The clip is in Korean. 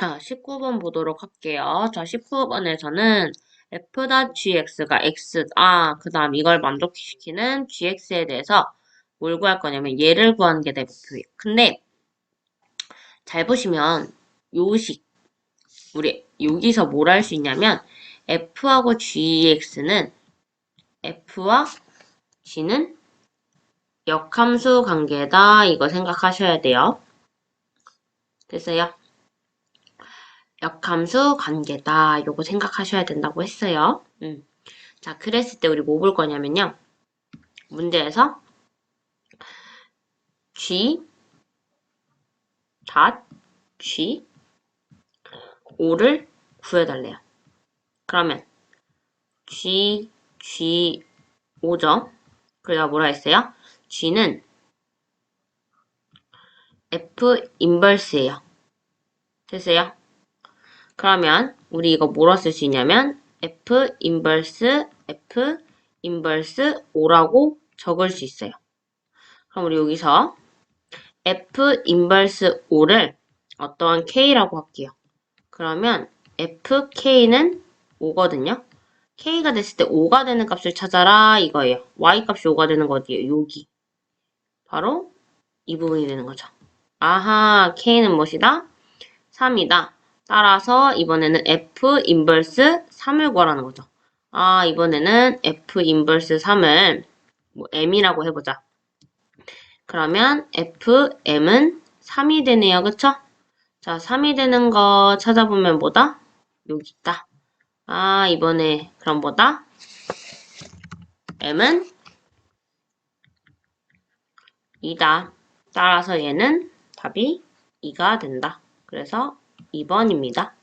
자, 19번 보도록 할게요. 자, 19번에서는 f.gx가 x, 아, 그 다음 이걸 만족시키는 gx에 대해서 뭘 구할 거냐면 얘를 구하는 게 내 목표예요. 근데 잘 보시면 요식, 우리 여기서 뭘 할 수 있냐면 f하고 gx는 f와 g는 역함수 관계다. 이거 생각하셔야 돼요. 됐어요? 역함수 관계다. 요거 생각하셔야 된다고 했어요. 음. 자, 그랬을 때 우리 뭐 볼 거냐면요. 문제에서 g 닷 g 5를 구해달래요. 그러면 g g 5죠. 그래서 뭐라 했어요? g는 f 인버스예요. 됐어요? 그러면 우리 이거 뭐라 쓸수 있냐면 f 인버스 f 인버스 5라고 적을 수 있어요. 그럼 우리 여기서 f 인버스 5를 어떠한 k라고 할게요. 그러면 fk는 5거든요. k가 됐을 때 5가 되는 값을 찾아라 이거예요. y 값이 5가 되는 거 어디예요? 여기. 바로 이 부분이 되는 거죠. 아하, k는 무엇이다? 3이다. 따라서 이번에는 f 인버스 3을 구하라는 거죠. 아, 이번에는 f 인버스 3을 뭐 m이라고 해보자. 그러면 fm은 3이 되네요. 그쵸? 자, 3이 되는 거 찾아보면 뭐다? 여기 있다. 아, 이번에 그럼 뭐다? m은 2다. 따라서 얘는 답이 2가 된다. 그래서 2번입니다.